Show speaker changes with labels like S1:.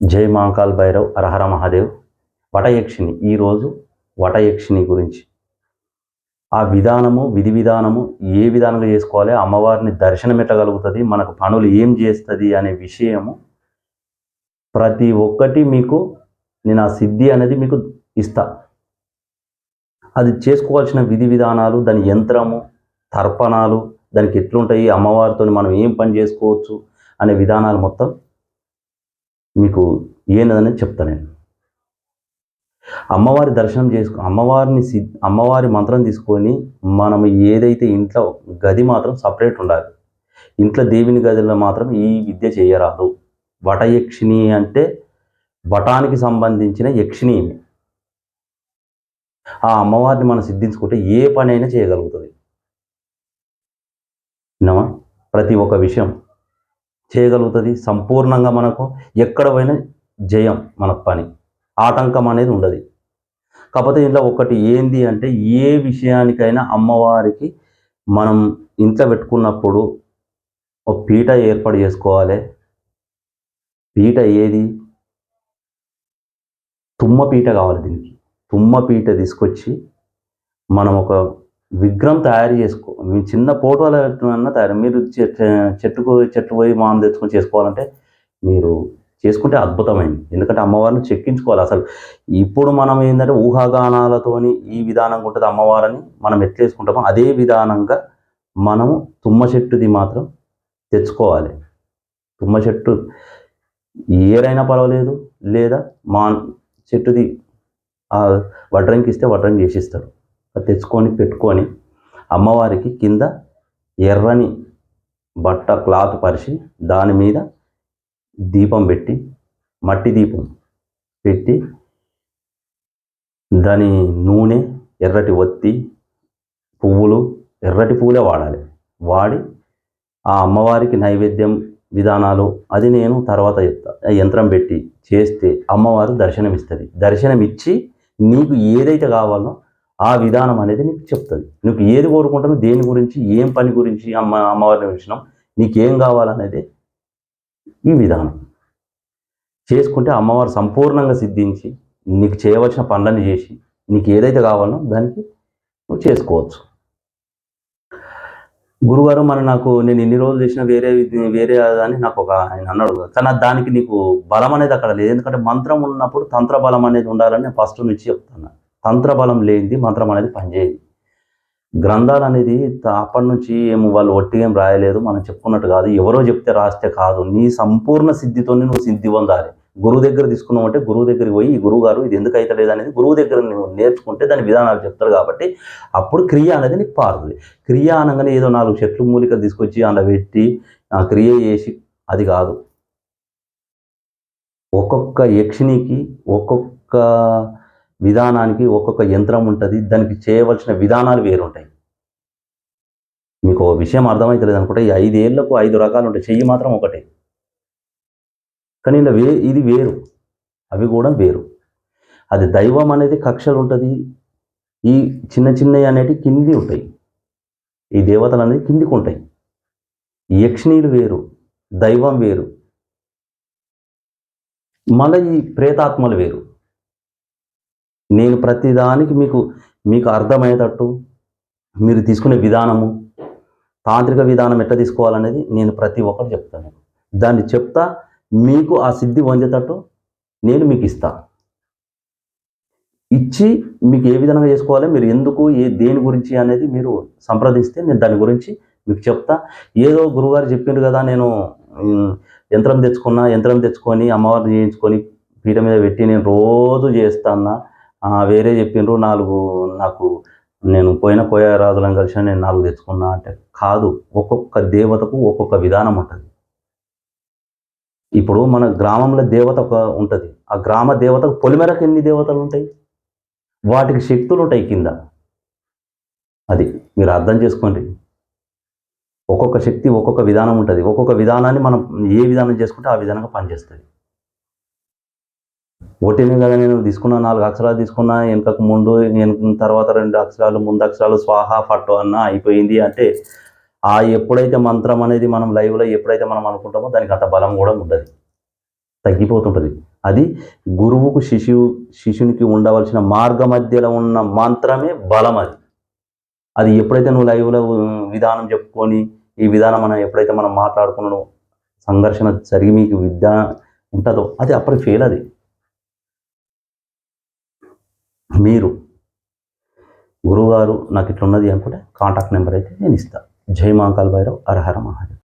S1: జై మహాకాల్ భైరవ్ అరహర మహాదేవ్. వటయక్షిణి ఈరోజు వటయక్షిణి గురించి. ఆ విధానము విధి విధానము ఏ విధానంగా చేసుకోవాలి అమ్మవారిని దర్శనం ఎట్టగలుగుతుంది మనకు పనులు ఏం చేస్తుంది అనే విషయము ప్రతి ఒక్కటి మీకు నేను ఆ సిద్ధి అనేది మీకు ఇస్తా. అది చేసుకోవాల్సిన విధి విధానాలు దాని యంత్రము తర్పణాలు దానికి ఎట్లుంటాయి అమ్మవారితో మనం ఏం పని చేసుకోవచ్చు అనే విధానాలు మొత్తం మీకు ఏనదని చెప్తా నేను. అమ్మవారి దర్శనం చేసుకో అమ్మవారిని సి అమ్మవారి మంత్రం తీసుకొని మనం ఏదైతే ఇంట్లో గది మాత్రం సపరేట్ ఉండాలి. ఇంట్లో దేవుని గదిలో మాత్రం ఈ విద్య చేయరాదు. వటయక్షిణి అంటే వటానికి సంబంధించిన యక్షిణి. ఆ అమ్మవారిని మనం సిద్ధించుకుంటే ఏ పని అయినా చేయగలుగుతుంది ప్రతి ఒక్క విషయం చేయగలుగుతుంది. సంపూర్ణంగా మనకు ఎక్కడ పోయినా జయం మన పని. ఆటంకం అనేది ఉండదు. కాకపోతే ఇంట్లో ఒకటి ఏంది అంటే ఏ విషయానికైనా అమ్మవారికి మనం ఇంట్లో పెట్టుకున్నప్పుడు ఒక పీట ఏర్పాటు చేసుకోవాలి. పీట ఏది? తుమ్మ పీట కావాలి దీనికి. తుమ్మ పీట తీసుకొచ్చి మనం ఒక విగ్రహం తయారు చేసుకో మీ చిన్న ఫోటోలు తయారు. మీరు చె- చెట్టుకు చెట్టు పోయి మామ తెచ్చుకొని చేసుకోవాలంటే మీరు చేసుకుంటే అద్భుతమైంది. ఎందుకంటే అమ్మవారిని చెక్కించుకోవాలి అసలు. ఇప్పుడు మనం ఏంటంటే ఊహాగానాలతోని ఈ విధానంగా ఉంటుంది అమ్మవారిని మనం ఎట్లేసుకుంటామో అదే విధానంగా మనము తుమ్మ చెట్టుది మాత్రం తెచ్చుకోవాలి. తుమ్మ చెట్టు ఏరైనా పర్వాలేదు. లేదా మా చెట్టుది వడ్రంకి ఇస్తే వడ్రంగి చేసిస్తారు తెచ్చుకొని పెట్టుకొని అమ్మవారికి కింద ఎర్రని బట్ట క్లాత్ పరిచి దాని మీద దీపం పెట్టి మట్టి దీపం పెట్టి దాని నూనె ఎర్రటి ఒత్తి పువ్వులు ఎర్రటి పువ్వులే వాడాలి. వాడి ఆ అమ్మవారికి నైవేద్యం విధానాలు అది నేను తర్వాత చెప్తా యంత్రం పెట్టి చేస్తే అమ్మవారు దర్శనం ఇస్తుంది దర్శనం ఇచ్చి నీకు ఏదైతే కావాలో ఆ విధానం అనేది నీకు చెప్తుంది. నీకు ఏది కోరుకుంటానో దేని గురించి ఏం పని గురించి అమ్మ అమ్మవారిని విషయం నీకేం కావాలనేది ఈ విధానం. చేసుకుంటే అమ్మవారు సంపూర్ణంగా సిద్ధించి నీకు చేయవలసిన పనులను చేసి నీకు ఏదైతే కావాలో దానికి నువ్వు చేసుకోవచ్చు. గురుగారు మరి నాకు నేను ఇన్ని రోజులు చేసిన వేరే వేరే అని నాకు ఒక ఆయన అన్నాడు కానీ దానికి నీకు బలం అనేది అక్కడ లేదు. ఎందుకంటే మంత్రం ఉన్నప్పుడు తంత్ర బలం అనేది ఉండాలని నేను ఫస్ట్ నుంచి చెప్తున్నాను తంత్రబలం లేనిది మంత్రం అనేది పనిచేయదు. గ్రంథాలు అనేది అప్పటి నుంచి ఏమో వాళ్ళు ఒట్టి ఏం రాయలేదు మనం చెప్పుకున్నట్టు కాదు. ఎవరో చెప్తే రాస్తే కాదు. నీ సంపూర్ణ సిద్ధితోనే నువ్వు సిద్ధి పొందాలి. గురువు దగ్గర తీసుకున్నావు అంటే గురువు దగ్గరికి పోయి ఈ గురువు గారు ఇది ఎందుకు అయితే అనేది గురువు దగ్గర నువ్వు నేర్చుకుంటే దాని విధానాలు చెప్తారు కాబట్టి అప్పుడు క్రియ అనేది నీకు పారుతుంది. క్రియ అనగానే ఏదో నాలుగు చెట్లు మూలికలు తీసుకొచ్చి అలా పెట్టి ఆ క్రియ చేసి అది కాదు. ఒక్కొక్క యక్షినికి ఒక్కొక్క విధానానికి ఒక్కొక్క యంత్రం ఉంటుంది దానికి చేయవలసిన విధానాలు వేరుంటాయి. మీకు ఒక విషయం అర్థమవుతలేదు అనుకుంటే ఈ ఐదేళ్ళకు ఐదు రకాలు ఉంటాయి చెయ్యి మాత్రం ఒకటే. కానీ ఇలా వే ఇది వేరు. అవి కూడా వేరు. అది దైవం అనేది కక్షలు ఉంటుంది ఈ చిన్న చిన్నవి అనేటివి కింది ఉంటాయి. ఈ దేవతలు అనేది కిందికి ఉంటాయి. యక్షిణీలు వేరు దైవం వేరు. మళ్ళీ ఈ ప్రేతాత్మలు వేరు. నేను ప్రతిదానికి మీకు మీకు అర్థమయ్యేటట్టు మీరు తీసుకునే విధానము తాంత్రిక విధానం ఎట్లా తీసుకోవాలనేది నేను ప్రతి ఒక్కరు చెప్తాను. దాన్ని చెప్తా మీకు ఆ సిద్ధి పొందేటట్టు నేను మీకు ఇస్తా. ఇచ్చి మీకు ఏ విధంగా చేసుకోవాలి మీరు ఎందుకు ఏ దేని గురించి అనేది మీరు సంప్రదిస్తే నేను దాని గురించి మీకు చెప్తా. ఏదో గురుగారు చెప్పిండ్రు కదా నేను యంత్రం తెచ్చుకున్నా యంత్రం తెచ్చుకొని అమ్మవారిని చేయించుకొని పీట మీద పెట్టి నేను రోజు చేస్తానా వేరే చెప్పిండ్రు నాలుగు నాకు నేను పోయిన పోయే రాజులను కలిసి నేను నాలుగు తెచ్చుకున్నా అంటే కాదు ఒక్కొక్క దేవతకు ఒక్కొక్క విధానం ఉంటుంది. ఇప్పుడు మన గ్రామంలో దేవత ఒక ఉంటుంది. ఆ గ్రామ దేవతకు పొలిమేరకు ఎన్ని దేవతలు ఉంటాయి? వాటికి శక్తులు ఉంటాయి కింద. అది మీరు అర్థం చేసుకోండి. ఒక్కొక్క శక్తి ఒక్కొక్క విధానం ఉంటుంది. ఒక్కొక్క విధానాన్ని మనం ఏ విధానం చేసుకుంటే ఆ విధానంగా పనిచేస్తుంది. ఓటీని కదా నేను తీసుకున్న నాలుగు అక్షరాలు తీసుకున్నా వెనకకు ముందు వెనక తర్వాత రెండు అక్షరాలు ముందు అక్షరాలు స్వాహ ఫట్టు అన్న అయిపోయింది అంటే ఆ ఎప్పుడైతే మంత్రం అనేది మనం లైవ్లో ఎప్పుడైతే మనం అనుకుంటామో దానికి అంత బలం కూడా ఉండదు. తగ్గిపోతుంటుంది. అది గురువుకు శిశువు శిష్యునికి ఉండవలసిన మార్గ మధ్యలో ఉన్న మంత్రమే బలం అది. అది ఎప్పుడైతే నువ్వు లైవ్లో విధానం చెప్పుకొని ఈ విధానం మనం ఎప్పుడైతే మనం మాట్లాడుకున్నాడో సంఘర్షణ జరిగి మీకు విద్య ఉంటుందో అది అప్పుడు ఫెయిల్ అది. మీరు గురువుగారు నాకు ఇట్లా ఉన్నది అనుకుంటే కాంటాక్ట్ నెంబర్ అయితే నేను ఇస్తాను జై మహాకాల్ భైరవ్ అరహర మహాదేవ్.